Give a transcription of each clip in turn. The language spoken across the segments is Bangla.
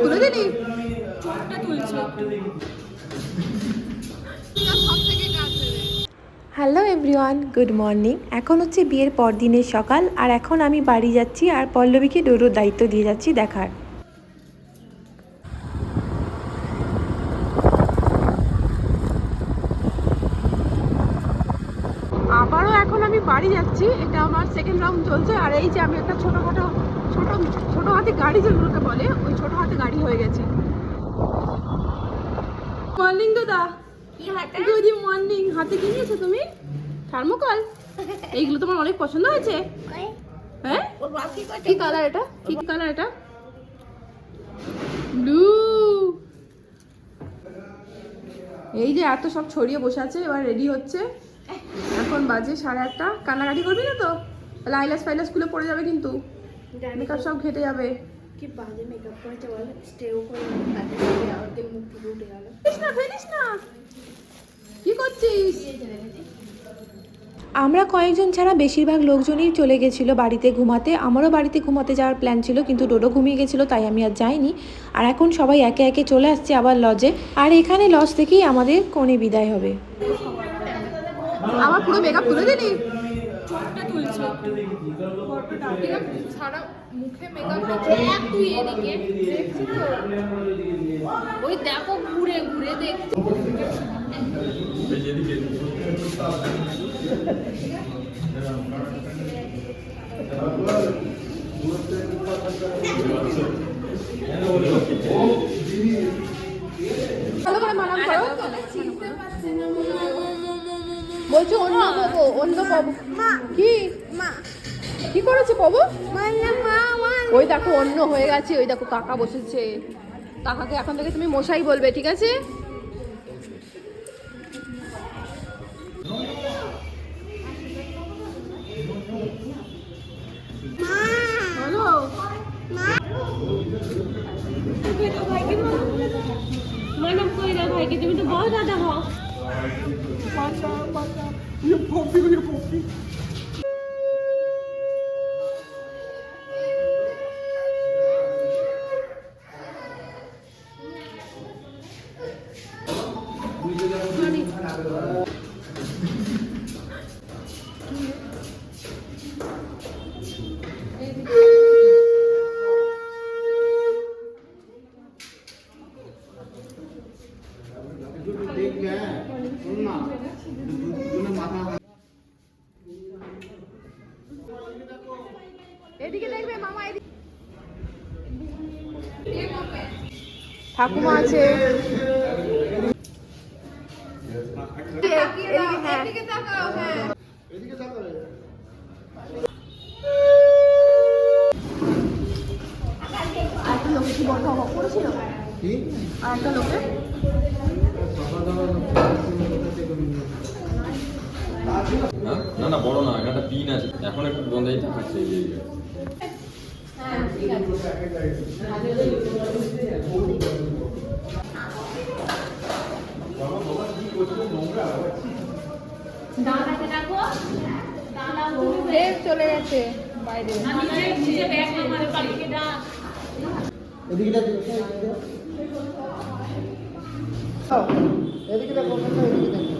তুলে দিলি চোখটা তুলছে হ্যালো এভরিওয়ান গুড মর্নিং। এখন হচ্ছে বিয়ের পরদিনের সকাল আর এখন আমি বাড়ি যাচ্ছি আর পল্লবীকে ডোরোর দায়িত্ব দিয়ে যাচ্ছি দেখার আবারও এখন আমি বাড়ি যাচ্ছি এটা আমার সেকেন্ড রাউন্ড চলছে আর এই যে আমি একটা ছোটোখাটো ছোট ছোট হাতে গাড়ি যেগুলোকে বলে ওই ছোট হাতে গাড়ি হয়ে গেছে। মর্নিং দাদা। গুড মর্নিং হাতে কি নিয়েছো তুমি? থার্মোকল এইগুলো তোমার অনেক পছন্দ হয়েছে? হ্যাঁ? কি কালার এটা? কি কালার এটা? ব্লু এই যে এত সব ছড়িয়ে বসে আছে এবার রেডি হচ্ছে। এখন বাজে সাড়ে আটটা। কান্নাকাটি করবি না তো? লাইলাস ফাইলাস খুলে পড়ে যাবে কিন্তু। মেকআপ সব ঘেটে যাবে। কি বাজে মেকআপ করেছে বল? স্টেও করে অর্ধেক মুখ পুরো উঠে গেল। না ফেলিস না। কি করছিস? আমরা কয়েকজন ছাড়া বেশিরভাগ লোকজনই চলে গেছিল বাড়িতে ঘুমাতে। আমারও বাড়িতে ঘুমাতে যাওয়ার প্ল্যান ছিল কিন্তু ডোডো ঘুমিয়ে গেছিল তাই আমি আর যাইনি। আর এখন সবাই একে একে চলে আসছে আবার লজে। আর এখানে লজ থেকেই আমাদের কনে বিদায় হবে। আমার পুরো মেকআপ তুলে দিলি? চোখটা তুলছে সারা মুখে দেখ তুই এদিকে ওই দেখো ঘুরে ঘুরে দেখছি। অন্য পাবো অন্য পাবো কি কি করেছে পাবো ওই দেখো অন্য হয়ে গেছে। ওই দেখো কাকা বসেছে। কাকাকে এখন থেকে তুমি মশাই বলবে ঠিক আছে? ভাইকে? তুমি তো বড় দাদা হও। 이거 버피고 이거 버피 엄마 ঠাকুমা আছে। হ্যাঁ আরেকটা লোকে হ্যাঁ? না না বড় না একটা পিন আছে। এখন একটু বন্ধই দেখাচ্ছে এই যে দাদাকে ডাকো দাদা চলে গেছে বাইরে। এদিকে দেখো এদিকে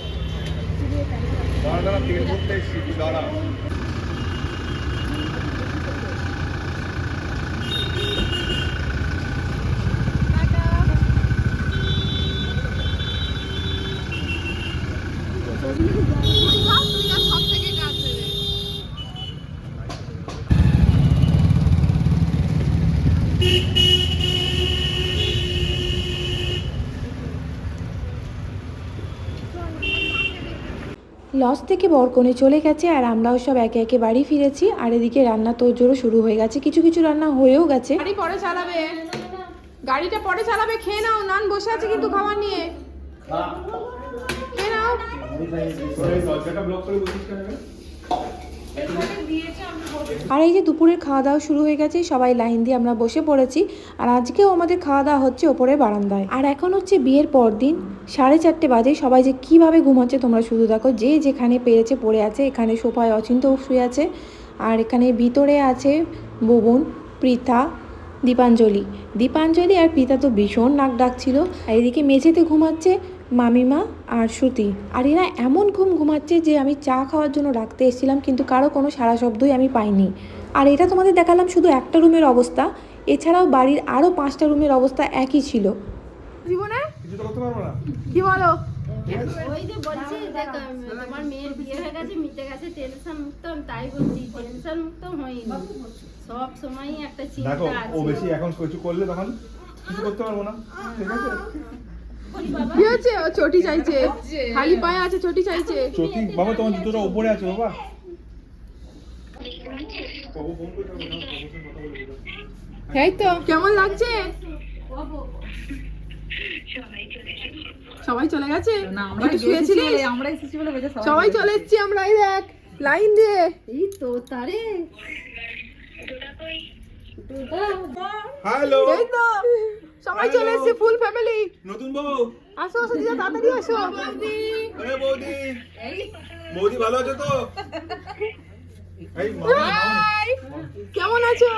গাড়িতে দাঁড়া তেল ভোলার এসেছি বলতে লস থেকে বরকনে চলে গেছে আর আমরাও সব একে একে বাড়ি ফিরেছি। আর এদিকে রান্না তোড়জোড়ও শুরু হয়ে গেছে। কিছু কিছু রান্না হয়েও গেছে। গাড়ি পরে চালাবে। গাড়িটা পরে চালাবে। খেয়ে নাও নান বসে আছে কিন্তু খাবার নিয়ে। খেয়ে নাও। আর এই যে দুপুরের খাওয়া দাওয়া শুরু হয়ে গেছে, সবাই লাইন দিয়ে আমরা বসে পড়েছি। আর আজকেও আমাদের খাওয়া দাওয়া হচ্ছে ওপরে বারান্দায়। আর এখন হচ্ছে বিয়ের পর দিন সাড়ে চারটে বাজে, সবাই যে কীভাবে ঘুমাচ্ছে তোমরা শুধু দেখো। যে যেখানে পেরেছে পড়ে আছে, এখানে সোফায় অচিন্ত শুয়ে আছে, আর এখানে ভিতরে আছে ববন পৃথা দীপাঞ্জলি। দীপাঞ্জলি আর পিতা তো ভীষণ নাক ডাকছিল। আর এদিকে মেঝেতে ঘুমাচ্ছে মামিমা আর শ্রুতি। আর এরা এমন ঘুম ঘুমাচ্ছে যে আমি চা খাওয়ার জন্য রাখতে এসেছিলাম কিন্তু কারও কোনো সারা শব্দই আমি পাইনি। আর এটা তোমাদের দেখালাম শুধু একটা রুমের অবস্থা। এছাড়াও বাড়ির আরও পাঁচটা রুমের অবস্থা একই ছিল। জীবনে? কিছু তো করতে পারব না। কি বলো? ওই যে বলছি তোমার মেয়ের বিয়ে হয়ে গেছে মিটে গেছে টেনশন মুক্ত তাই বলছি টেনশন মুক্ত হয়নি। সব সময়ই একটা ও বেশি এখন কিছু করলে তখন কিছু করতে পারব না। ঠিক আছে? কি হচ্ছে ও চটি চাইছে। খালি পায়ে আছে চটি চাইছে। চটি? বাবা তোমার জুতোটা উপরে আছে বাবা। এই তো। কেমন লাগছে? সবাই চলে গেছে? একটু শুয়েছিলি আমরা এসেছি সবাই সবাই চলে এসেছি আমরা এই দেখ লাইন দিয়ে। এই তো তারে। হ্যালো। তো। সবাই চলে এসেছে ফুল ফ্যামিলি নতুন বউ। আসো আসো দিদা তাড়াতাড়ি আসো। আরে বৌদি। বৌদি ভালো আছো তো? কেমন আছো?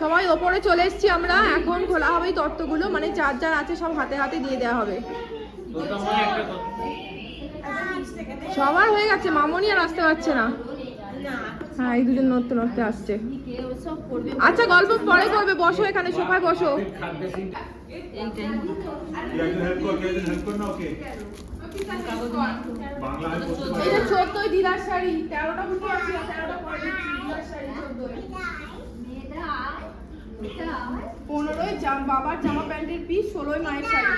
সবাই ওপরে চলে এসেছি আমরা। এখন খোলা হবে তত্ত্বগুলো। মানে যার যার আছে সব হাতে হাতে দিয়ে দেওয়া হবে। সবার হয়ে গেছে মামনি আর আসতে পারছে না। হ্যাঁ এই দুজন নড়তে নড়তে আসছে। আচ্ছা গল্প পরে করবে বসো এখানে সোফায় বসো। এটা চোদ্দই দিদার শাড়ি তেরোটা বুঝতে পারছি তেরোটা দিদার শাড়ি চোদ্দই। পনেরোই জাম বাবার জামা প্যান্টের পিস ষোলোই মায়ের শাড়ি।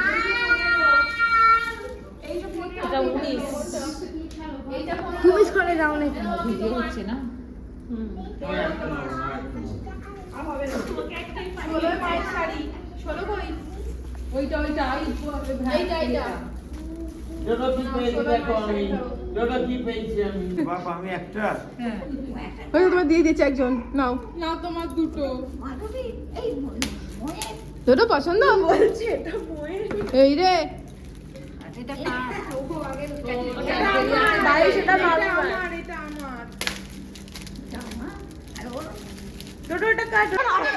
তুমি করে যাও না ভিডিও হচ্ছে না? ওইটা ওইটা এইটা এইটা যত কি পেয়েছি দেখো আমি যত কি পেয়েছি আমি বাবা আমি একটা ওই তোমার দিয়ে দিয়েছে একজন নাও। না তোমার দুটো দুটো পছন্দ এই রে বাইশ এটা ভালো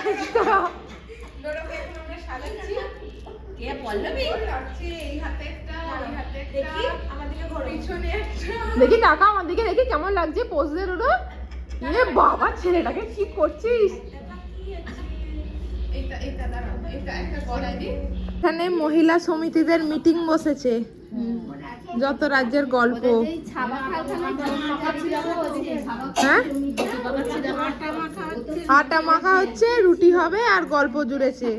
দেখি টাকা আমার দিকে দেখি কেমন লাগছে পোজ দে রুডো এ বাবা ছেলেটাকে কি করছিস? এখানে মহিলা সমিতিদের মিটিং বসেছে। যত রাজ্যের গল্প। হ্যাঁ? আটা মাখা হচ্ছে। রুটি হবে আর গল্প জুড়েছে।